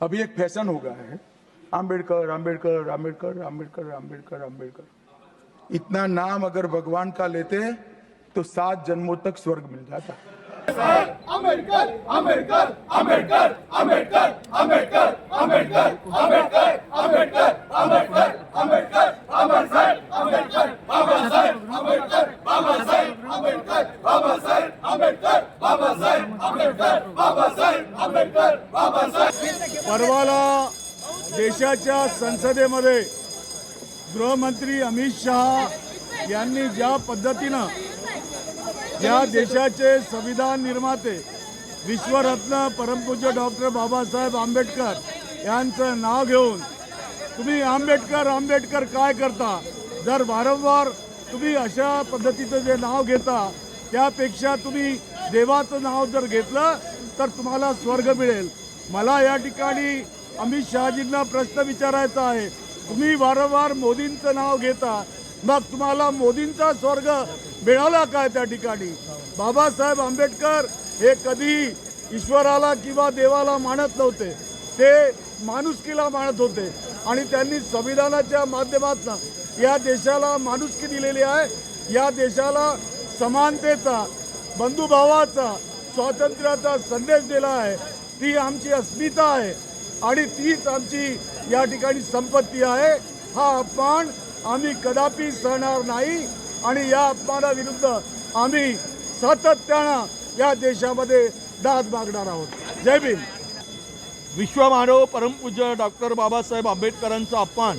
अभी एक फैशन हो गया है आम्बेडकर आम्बेडकर आम्बेडकर आम्बेडकर आम्बेडकर आम्बेडकर इतना नाम अगर भगवान का लेते तो सात जन्मों तक स्वर्ग मिल जाता आंबेडकर आंबेडकर आंबेडकर आंबेडकर आंबेडकर आंबेडकर आंबेडकर आंबेडकर आंबेडकर आंबेडकर बाबासाहेब आंबेडकर बाबासाहेब आंबेडकर बाबासाहेब आंबेडकर बाबासाहेब आंबेडकर बाबासाहेब आंबेडकर बाबासाहेब आंबेडकर बाबासाहेब परवाला देशाच्या संसदेमध्ये गृहमंत्री अमित शहा यांनी ज्या पद्धतीनं या देशाचे संविधान निर्माते विश्वरत्न परमपूज्य डॉक्टर बाबासाहेब आंबेडकर यांचं नाव घेऊन तुम्ही आंबेडकर आंबेडकर काय करता? जर वारंवार तुम्ही अशा पद्धतीचं जे नाव घेता त्यापेक्षा तुम्ही देवाचं नाव जर घेतलं तर तुम्हाला स्वर्ग मिळेल. मला या ठिकाणी अमित शहाजींना प्रश्न विचारायचा आहे. तुम्ही वारंवार मोदींचं नाव घेता. मग तुम्हाला मोदींचा स्वर्ग मिळाला काय त्या ठिकाणी? बाबासाहेब आंबेडकर हे कधी ईश्वराला किंवा देवाला मानत नव्हते. ते माणुसकीला मानत होते. आणि त्यांनी संविधानाच्या माध्यमातून या देशाला माणुसकी दिलेली आहे. या देशाला समानतेचा बंधुभावाचा स्वातंत्र्याचा संदेश दिला आहे. ती आमची अस्मिता आहे आणि तीच आमची या ठिकाणी संपत्ती आहे. हा अपमान आम्ही कदापि सहणार नाही आणि या अपमानाविरुद्ध आम्ही सातत्यानं या देशामध्ये दाद मागणार आहोत. जय भीम. विश्वमानव परमपूज्य डॉक्टर बाबासाहेब आंबेडकरांचा अपमान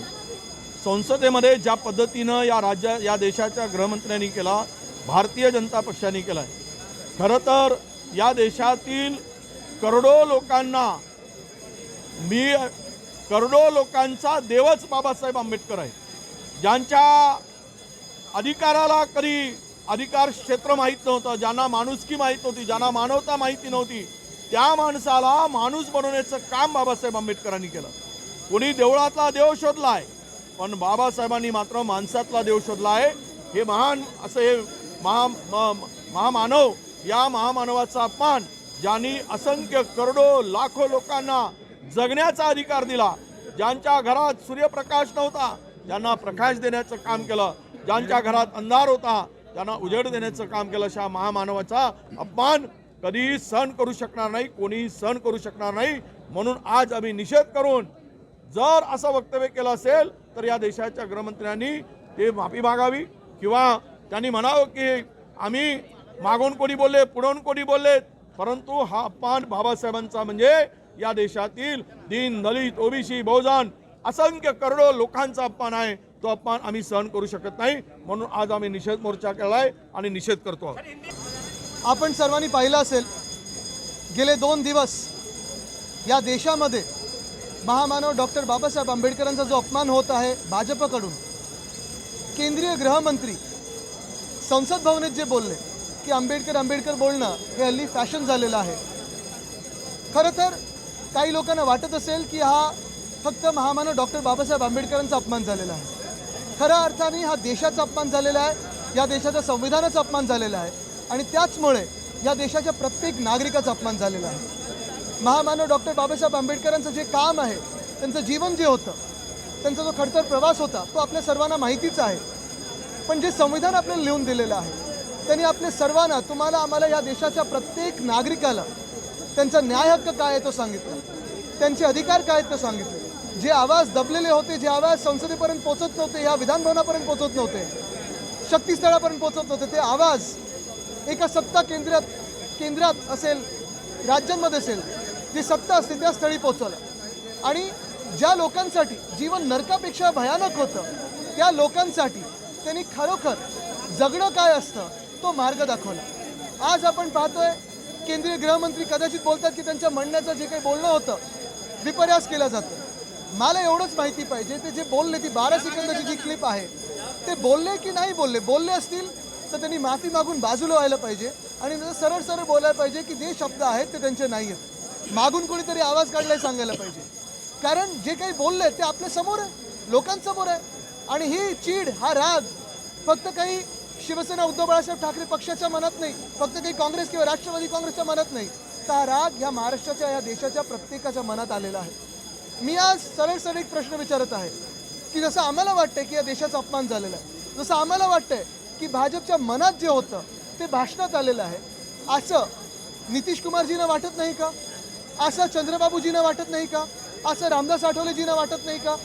संसदेमध्ये ज्या पद्धतीनं या राज्या या देशाच्या गृहमंत्र्यांनी केला भारतीय जनता पक्षाने केला आहे खरं तर या देशातील करोडो लोकांना मी करोडो लोकांचा देवच बाबासाहेब आंबेडकर आहे. ज्यांच्या अधिकाराला कधी अधिकार क्षेत्र माहीत नव्हतं ज्यांना माणुसकी माहीत नव्हती ज्यांना मानवता माहिती नव्हती त्या माणसाला माणूस बनवण्याचं काम बाबासाहेब आंबेडकरांनी केलं. कोणी देवळातला देव शोधला आहे पण बाबासाहेबांनी मात्र माणसातला देव शोधला आहे हे महान असं हे महा म- महामानव या महामानवाचा अपमान ज्यांनी असंख्य करोडो लाखो लोकांना जगण्याचा अधिकार दिला ज्यांच्या घरात सूर्यप्रकाश नव्हता ज्यांना प्रकाश देण्याचं काम केलं ज्यांच्या घरात अंधार होता त्यांना उजेड देण्याचं काम केलं अशा महामानवाचा अपमान कधीही सहन करू शकणार नाही कोणीही सहन करू शकणार नाही. म्हणून आज आम्ही निषेध करून जर असं वक्तव्य केलं असेल तर या देशाच्या गृहमंत्र्यांनी ते माफी मागावी किंवा त्यांनी म्हणावं की आम्ही मागून कोणी बोलले पुढून कोणी बोलले? परंतु हा अपमान बाबासाहेबांचा म्हणजे या देशातील दीन दलित ओबीसी बहुजन असंख्य करोडो लोकांचा अपमान आहे. तो अपमान आम्ही सहन करू शकत नाही. म्हणून आज आम्ही निषेध मोर्चा केलाय आणि निषेध करतो आहोत. आपण सर्वांनी पाहिलं असेल गेले दोन दिवस या देशामध्ये महामानव डॉक्टर बाबासाहेब आंबेडकरांचा जो अपमान होत आहे भाजपकडून केंद्रीय गृहमंत्री संसद भवनेत जे बोलले की आंबेडकर आंबेडकर बोलणं हे हल्ली फॅशन झालेलं आहे. खरं तर काही लोकांना वाटत असेल की हा फक्त महामानव डॉक्टर बाबासाहेब आंबेडकरांचा अपमान झालेला आहे. खऱ्या अर्थाने हा देशाचा अपमान झालेला आहे या देशाच्या संविधानाचा अपमान झालेला आहे आणि त्याचमुळे या देशाच्या प्रत्येक नागरिकाचा अपमान झालेला आहे. महामानव डॉक्टर बाबासाहेब आंबेडकरांचं जे काम आहे त्यांचं जीवन जे होतं त्यांचा जो खडतर प्रवास होता तो आपल्या सर्वांना माहितीच आहे. पण जे संविधान आपल्याला लिहून दिलेलं आहे त्यांनी आपल्या सर्वांना तुम्हाला आम्हाला या देशाच्या प्रत्येक नागरिकाला त्यांचा न्याय हक्क काय आहे तो सांगितला. त्यांचे अधिकार काय आहेत ते सांगितले. जे आवाज दबलेले होते जे आवाज संसदेपर्यंत पोहोचत नव्हते या विधानभवनापर्यंत पोहोचत नव्हते शक्तीस्थळापर्यंत पोहोचत नव्हते ते आवाज एका सत्ता केंद्रात केंद्रात असेल राज्यांमध्ये असेल जी सत्ता असते त्या स्थळी पोचवलं आणि ज्या लोकांसाठी जीवन नरकापेक्षा भयानक होतं त्या लोकांसाठी त्यांनी खरोखर जगणं काय असतं तो मार्ग दाखवला. आज आपण पाहतोय केंद्रीय गृहमंत्री कदाचित बोलतात की त्यांच्या म्हणण्याचं जे काही बोलणं होतं विपर्यास केला जातो. मला एवढंच माहिती पाहिजे ते जे बोलले ती बारा सेकंदाची जी क्लिप आहे ते बोलले की नाही बोलले? बोलले असतील तर त्यांनी माफी मागून बाजूला व्हायला पाहिजे आणि सरळ सरळ बोलायला पाहिजे की जे शब्द आहेत ते त्यांचे नाही आहेत. मागून कोणीतरी आवाज काढलाय सांगायला पाहिजे. कारण जे काही बोलले ते आपल्यासमोर आहे लोकांसमोर आहे. आणि ही चीड हा राग फक्त काही शिवसेना उद्धव बाळासाहेब ठाकरे पक्षाच्या मनात नाही. फक्त काही काँग्रेस किंवा राष्ट्रवादी काँग्रेसच्या मनात नाही. तर हा राग ह्या महाराष्ट्राच्या या देशाच्या प्रत्येकाच्या मनात आलेला आहे. मी आज सरळ सरळ एक प्रश्न विचारत आहे की जसं आम्हाला वाटतंय की या देशाचा अपमान झालेला आहे जसं आम्हाला वाटतंय की भाजपच्या मनात जे होतं ते भाषणात आलेलं आहे. असं नितीश कुमारजींना वाटत नाही का? असं चंद्रबाबूजींना वाटत नाही का? असं रामदास आठवलेजींना वाटत नाही का?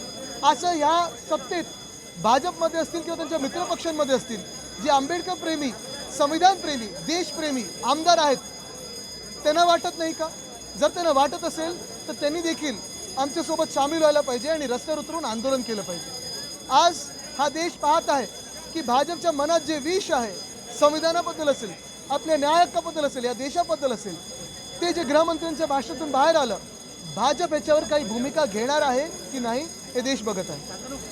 असं ह्या सत्तेत भाजपमध्ये असतील किंवा त्यांच्या मित्रपक्षांमध्ये असतील जे आंबेडकर प्रेमी संविधान प्रेमी देशप्रेमी आमदार आहेत त्यांना वाटत नाही का? जर त्यांना वाटत असेल तर त्यांनी देखील आमच्यासोबत सामील व्हायला पाहिजे आणि रस्त्यावर उतरून आंदोलन केलं पाहिजे. आज हा देश पाहत आहे की भाजपच्या मनात जे विष आहे संविधानाबद्दल असेल आपल्या न्यायहक्काबद्दल असेल या देशाबद्दल असेल ते जे गृहमंत्र्यांच्या भाषणातून बाहेर आलं भाजप याच्यावर काही भूमिका घेणार आहे की नाही हे देश बघत आहे.